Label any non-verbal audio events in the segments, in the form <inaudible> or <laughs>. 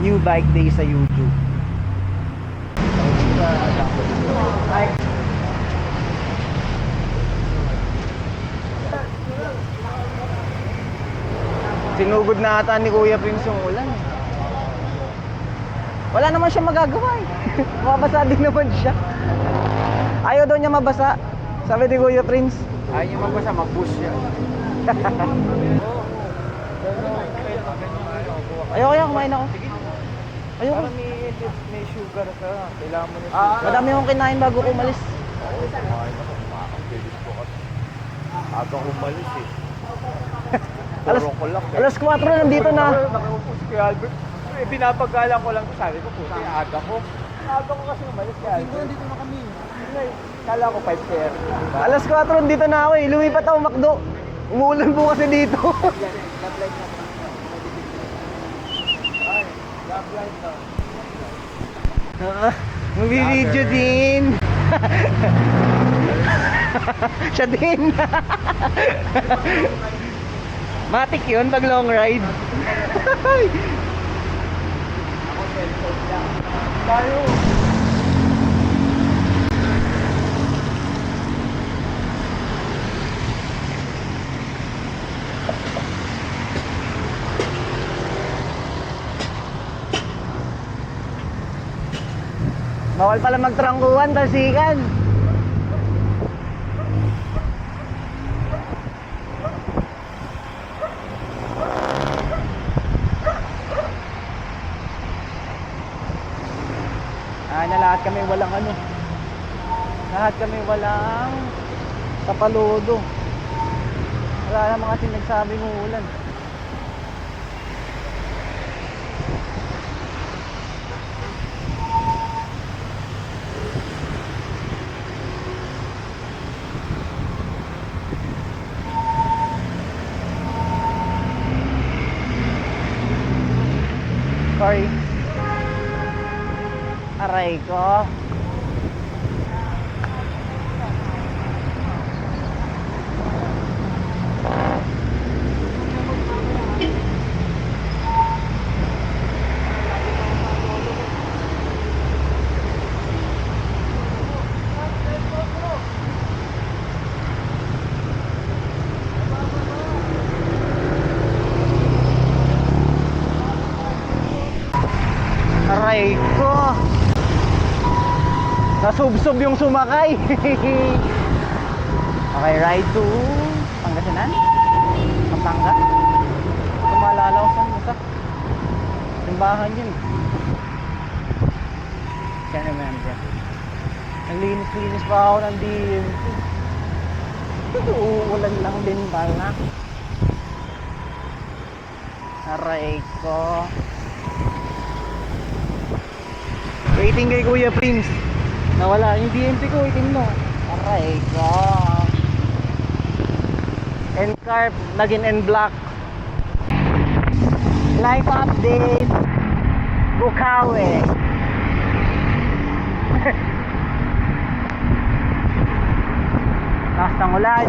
New Bike Day sa YouTube. Sinugod na ata ni Kuya Prince yung ulan. eh. Wala naman siya magagawa eh. <laughs> Mabasa din naman siya. Ayaw daw niya mabasa. Sabi ni Kuya Prince. Ayaw niya mabasa, mag-push siya. <laughs> Ayoko yan, kumain ako. Ayoko. Parang may, may sugar ka. Kailangan mo niya Ah, Madami akong kinain bago ko umalis. Oo, kumain ako. Ang bilis ko kasi. Aga umalis eh. <laughs> Alas, ko lang. eh. alas 4 nandito na. Nakaupo si Albert. Eh, pinapagalang ko lang. Sabi ko, puti, aga ko. Aga ko kasi umalis si Albert. Dito na kami. Kala ko 5.30. Alas 4 nandito na ako eh. Lumipat ako Macdo. Umuulan po kasi dito. Ah, Magbibideo din. <laughs> Siya din. Matik yun pag long ride. Tayo. Bawal pala magtrangkuhan, talsikan. Ah, na lahat kami walang ano. Lahat kami walang kapaludo. Wala naman kasi nagsabi ng ulan. Sorry. Aray ko. Aray ko. Nasubsob yung sumakay. <laughs> okay, ride to Pangasinan? Pampanga? Tumalalaw sa basta. Simbahan yun. Can't remember. Naglinis-linis pa ako ng DMT. Uulan lang din pala. Aray ko. Waiting kay Kuya Prince. Nawala yung DMT ko, waiting mo. Aray ko. N-Carp, naging N-Block. Life update. Bukawi. <laughs> Lakas ng ulan.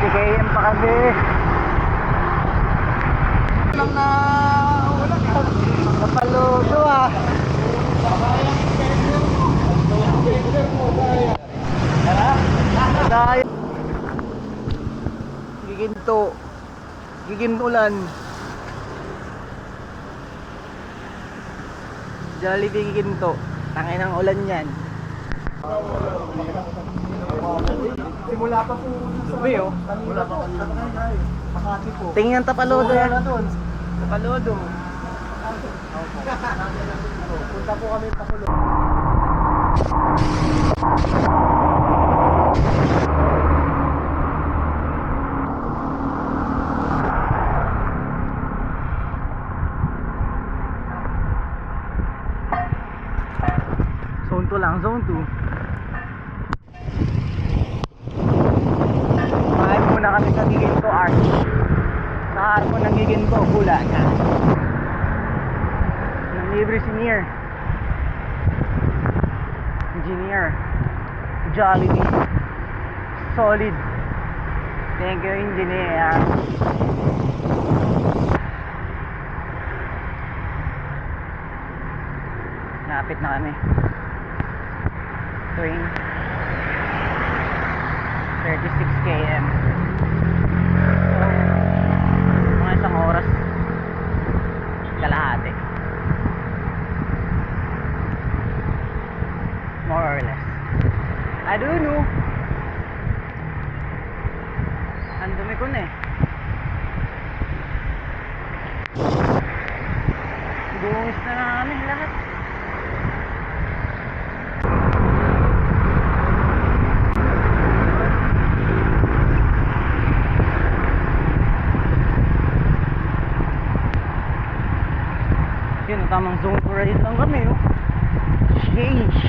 Km pa kami. Lang na ulan. Napaluto ah. Dahil giginto. Gigintulan. Jollibee giginto. Tangin ng ulan yan. Simula pa po sa Sabi oh. Simula pa po. Makati po. Tingnan tapalodo yan. doon. Kapalodo. Punta po kami sa Kulo. Zone 2 lang, zone 2. Kumain muna kami sa Giginto Arch. Sa harap ng Giginto, Bula na. Ng libre senior. Engineer. Jollibee. Solid. Thank you, engineer. Napit na kami. Train. 36 km. So, mga isang oras. Kalahati. More or less. I don't know. Ang dumi ko na eh. Dungis na namin lahat. Yun, tamang zone for ride lang kami, oh. Sheesh.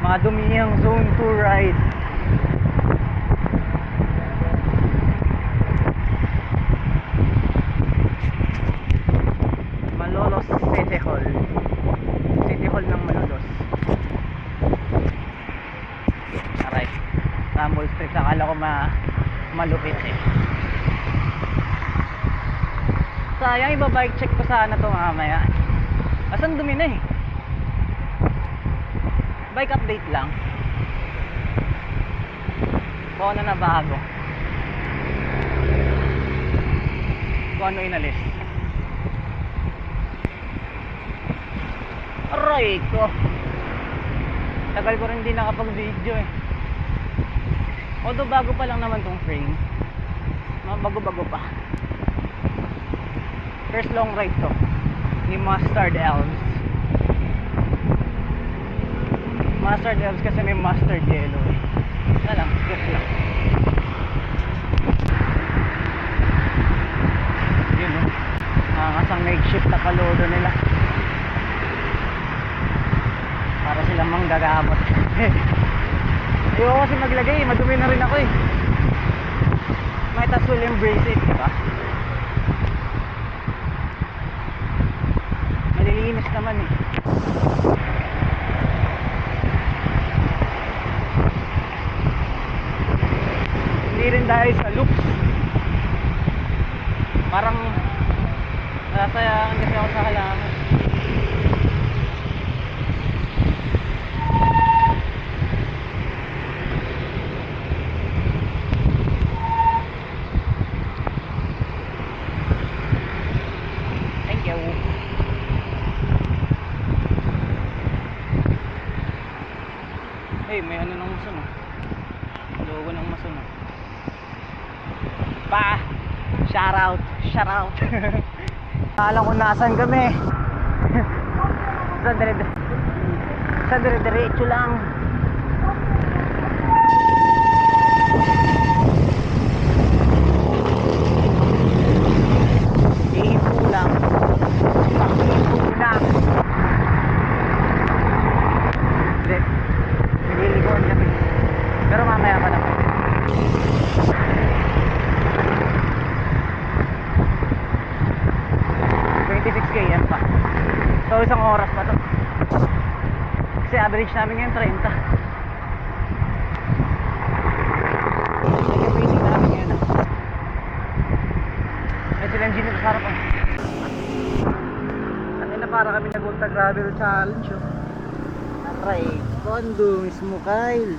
Mga dumiyang zone 2 ride. Iba-bike check ko sana to mamaya. Asan dumi na eh? Bike update lang. Kung ano na bago. Kung ano inalis. Aray ko. Tagal ko rin di nakapag-video eh. Although bago pa lang naman tong frame. Mga bago-bago pa. First long ride to. Ni Mustard Elves. Mustard Elves kasi may mustard yellow eh. Wala lang, skip lang. Yun o. Nakakasang makeshift na palodo nila. Para silang manggagamot. <laughs> Ayoko kasi maglagay, madumi na rin ako eh. Might as well embrace it, di ba? Malilinis naman eh. Hindi rin dahil sa looks. Parang nasasayaan kasi ako sa halaman. Thank you. Hey, may ano ng mason oh. Logo ng mason oh. Pa! Shout out! Shout out! Alam ko nasan kami. sa dire sa dire diretso lang. Ihipo lang. Pakihipo lang. Hindi. Nililikuan kami. Pero mamaya pa naman. Twenty-six km pa. So isang oras pa to. Kasi average namin ngayon 30. Sige, waiting namin ngayon ah. Silang genie sa harapan. Ano na para kami nag-ultra gravel challenge oh. Aray, kondo mismo Kyle.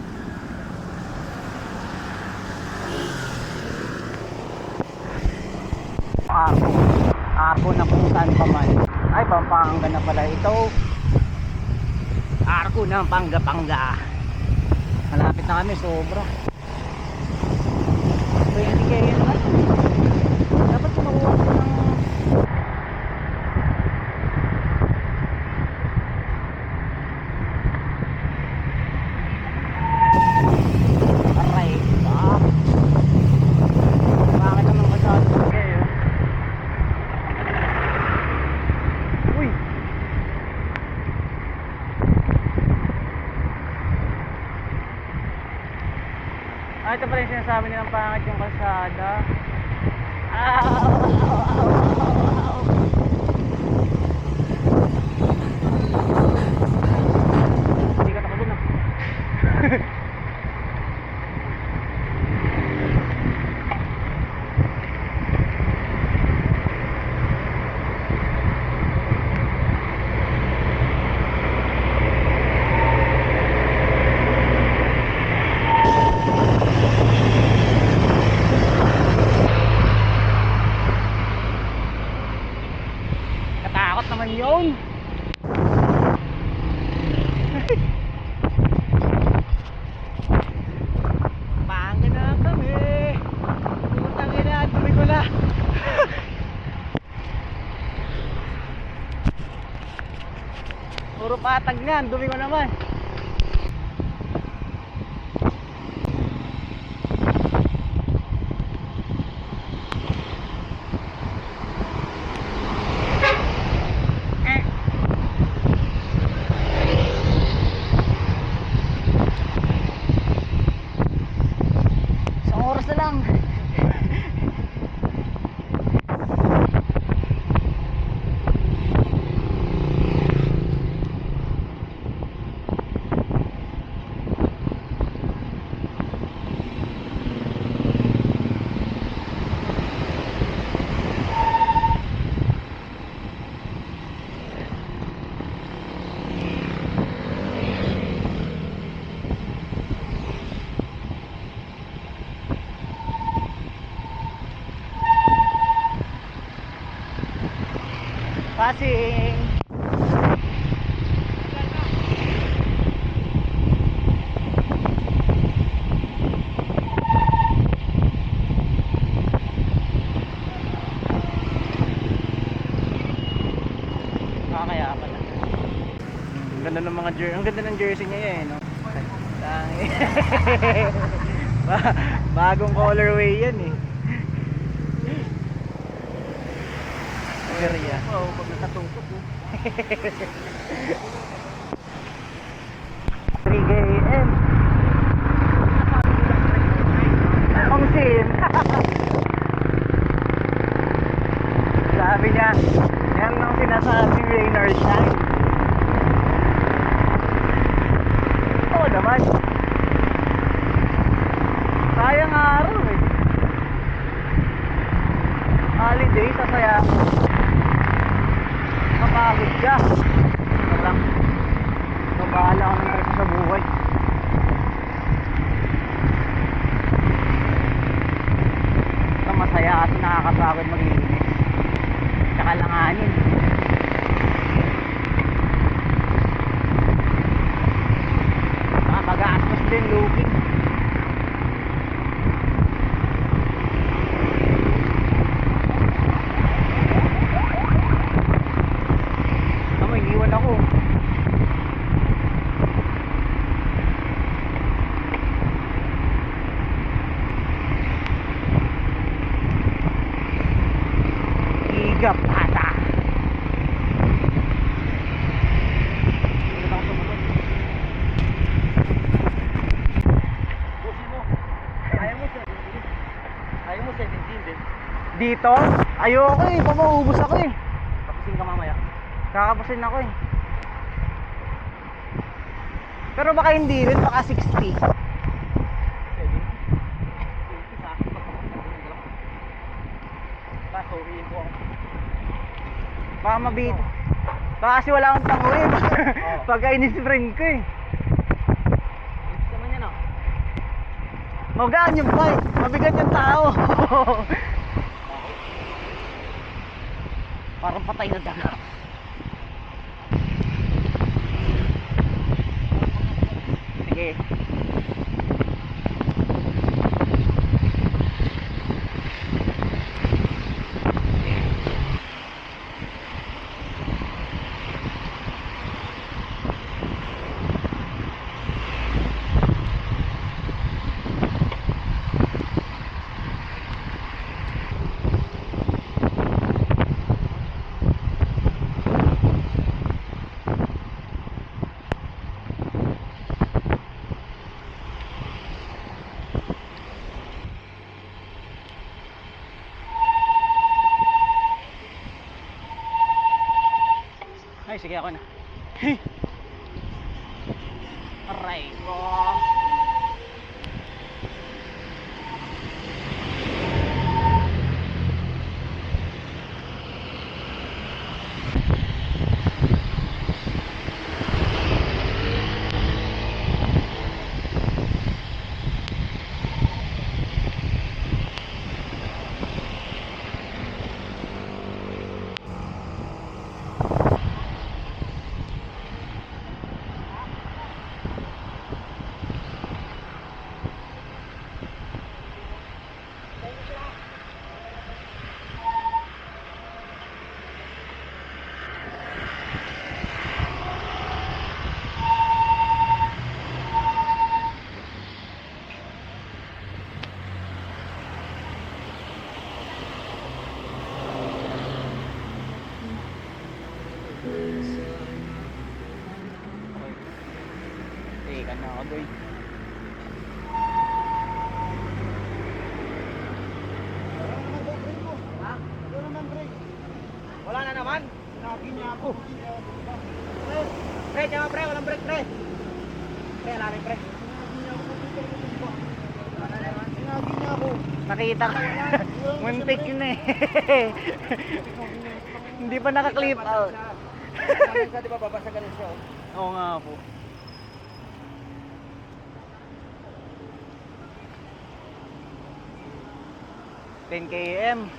Arko. Arko na kung saan pa man. Ay, Pampanga na pala ito. Arko ng Pangga-Pangga. Malapit na kami, sobra. 20k yun na. Dapat kumakuha ko ng Aray, ah. Bakit naman masyado kayo? Uy! Ah, ito pala yung sinasabi nilang pangit yung kalsada. Ah! Hindi ka takot na. yun. Pangin na kami. Putang ina, dumi ko na. Puro patag na, dumi ko naman. Eh. Isang oras na lang. Passing. Ah, kaya pala. Ang ganda ng mga jersey. Ang ganda ng jersey niya eh, no? Tangi. <laughs> bagong colorway yan eh. Area. Oo, pag nakatutok mo. <laughs> 3 AM. Ang sim. Sabi niya, yan ang sinasabing rain or shine. Oo naman. Sayang araw eh. Holiday, sasaya. Kapagod ka. Walang Nabahala ako ng trip sa buhay. Ito masaya kasi nakakapagod maglinis. Tsaka langanin. Saka mag-aastos din looking. Tama, iniwan ako. Giga pata. Busin mo. Ayaw mo 17. Ayaw mo 17 din. Dito? Ayoko eh, pamaubos ako eh. Tapusin ka mamaya. Kakapusin ako eh. Pero baka hindi rin, baka 60. 7. 20 sa akin. Kaso, uwiin ko ako. Baka mabit. Baka kasi wala akong tanguin. Oo. <laughs> Pagka inisprint ko eh. Oh. Magaan yung bike. Mabigat yung tao. <laughs> Parang patay na daga. Sige. Ay, sige Nakita ko. <laughs> Muntik yun eh. <laughs> Hindi pa naka-clip out. Sa di ba babasa ganun siya? Oo nga po. Ten km.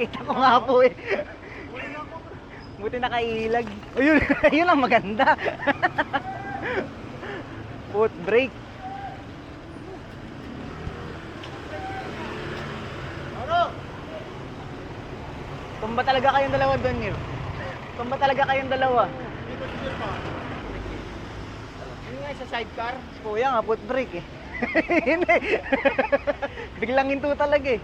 Kita ko nga po eh. Buti nakailag. Ayun, <laughs> ayun ang maganda. Foot brake. Ano? Tumba talaga kayong dalawa doon, Nir. Tumba talaga kayong dalawa. Yun nga sa sidecar. Si Kuya nga, foot brake eh. <laughs> Hindi. Biglang hinto talaga eh.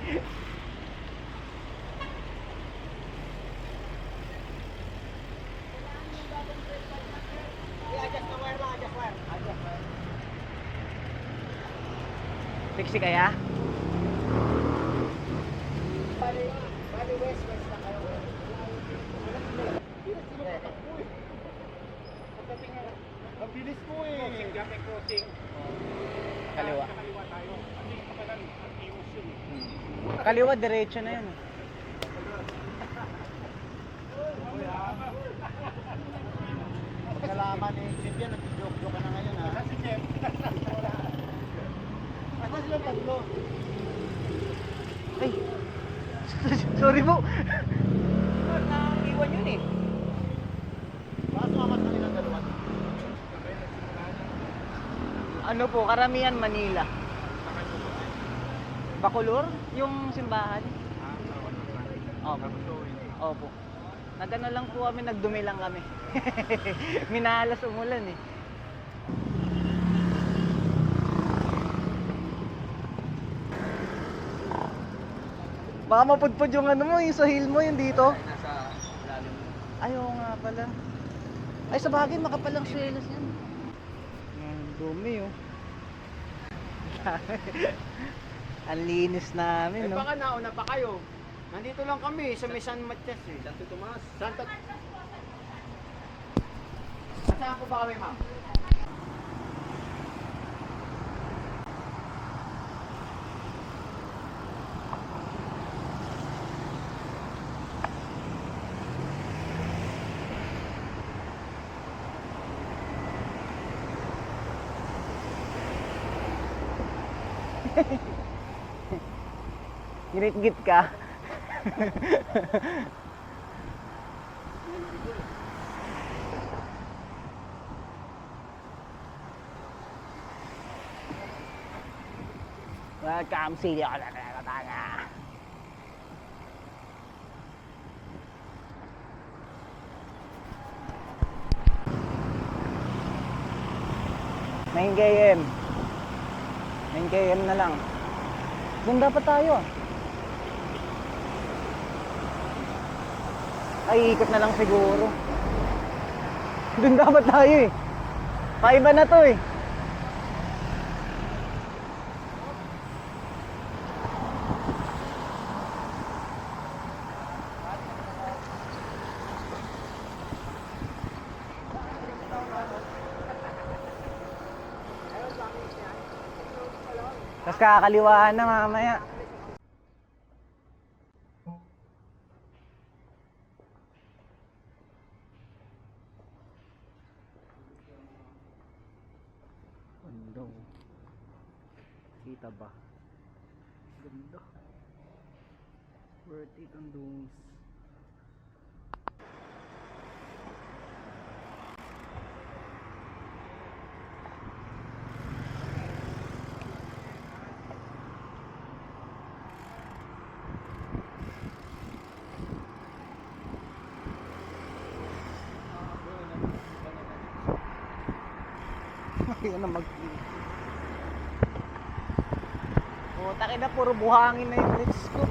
I-adjust na wire lang, adjust wire. Adjust wire. Fixie kaya? Bali, bali west, west na kayo. Ang bilis mo eh. Crossing, gaping crossing. Kaliwa. Kaliwa tayo. Ano yung pakanan? Ang iwas yun. Kaliwa, diretso na yun. eh. Pagkalaman ni Jeep yan, nag-joke-joke ka na ngayon ha. Kasi Jeff. <laughs> Asa sila tatlo? Ay! <laughs> Sorry po. Naiwan yun eh. Baka sumamat na nilang dalawa. Ano po, karamihan Manila. Bacolor? Yung simbahan? Opo. Opo. Nagano lang po kami, nagdumi lang kami. <laughs> Minalas umulan eh. Baka mapudpud yung ano mo, yung sahil mo, yung dito. Ayaw nga pala. Ay, sa bagay, makapalang swelas yan. Ang dumi, oh. <laughs> Ang linis namin, Eh no? baka nauna pa kayo. Nandito lang kami sa may San Matias eh. Santo Tomas. Santo... Saan po ba kami ma'am? Ginit-git ka. Welcome si Dion là là ta nha. mấy game. KM na lang. Doon dapat tayo. Ay, ikot na lang siguro. Doon dapat tayo eh. Paiba na to eh. Tapos kakaliwaan na mamaya. Ganda oh. Kita ba? Ganda. Worth it ang dunes. Ayun na mag Oh, taki na puro buhangin na yung lips ko.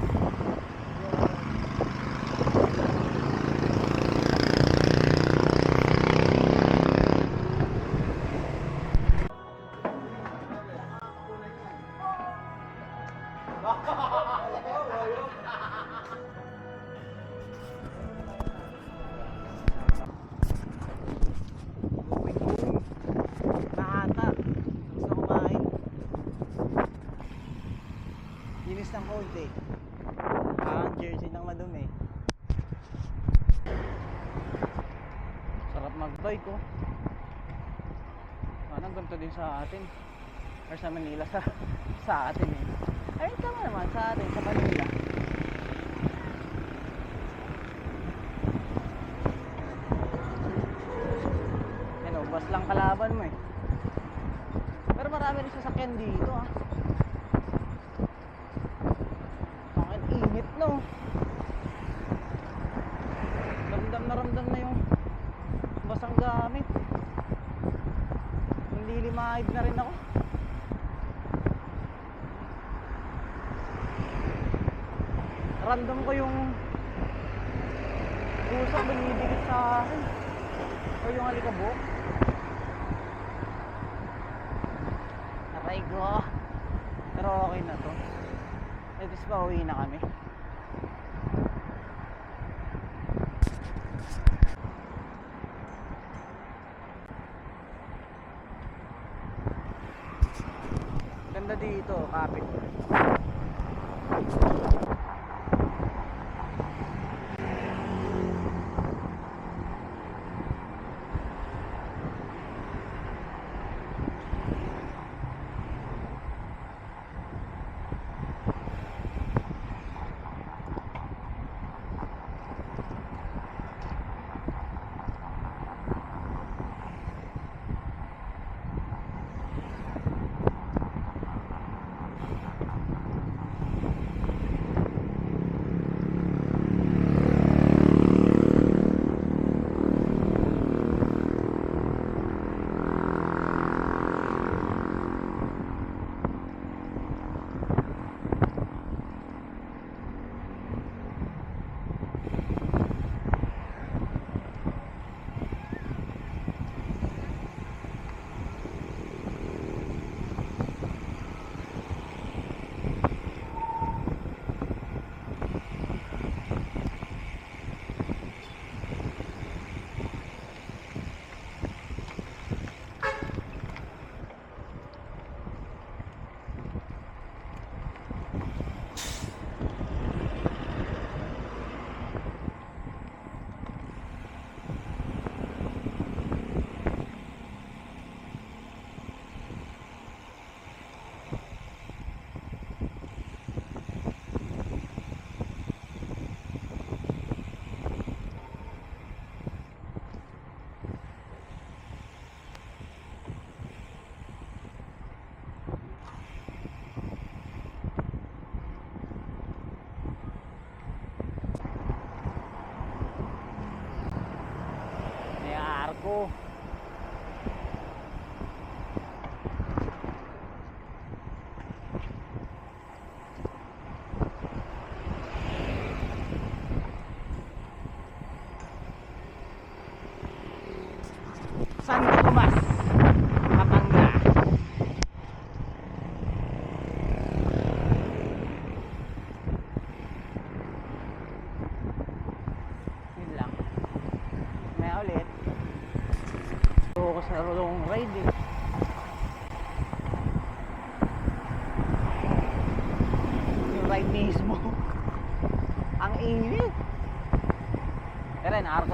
Konti. Ah, jersey nang madumi. Sarap mag-bike oh. Parang ganito din sa atin. Or sa Manila sa sa atin eh. Ay, tama naman sa atin, sa Manila. Ano, bus lang kalaban mo eh. Pero marami rin sasakyan dito ah. Bakit init no? Ramdam na ramdam na yung basang gamit. Nililimahid na rin ako. Ramdam ko yung usap binibigit sa akin. O yung alikabok. Aray ko. Pero okay na to. At least pauwi na kami. Ganda dito, kapit.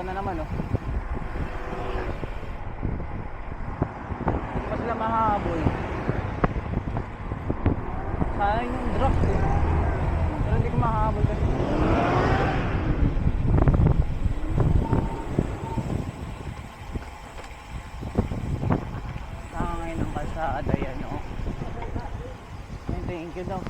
Naarko na naman oh. Hindi pa sila mahabol. Sayang yung drop eh. Pero hindi ko mahabol kasi. Tangay ng kalsada yan, oh. Thank you daw.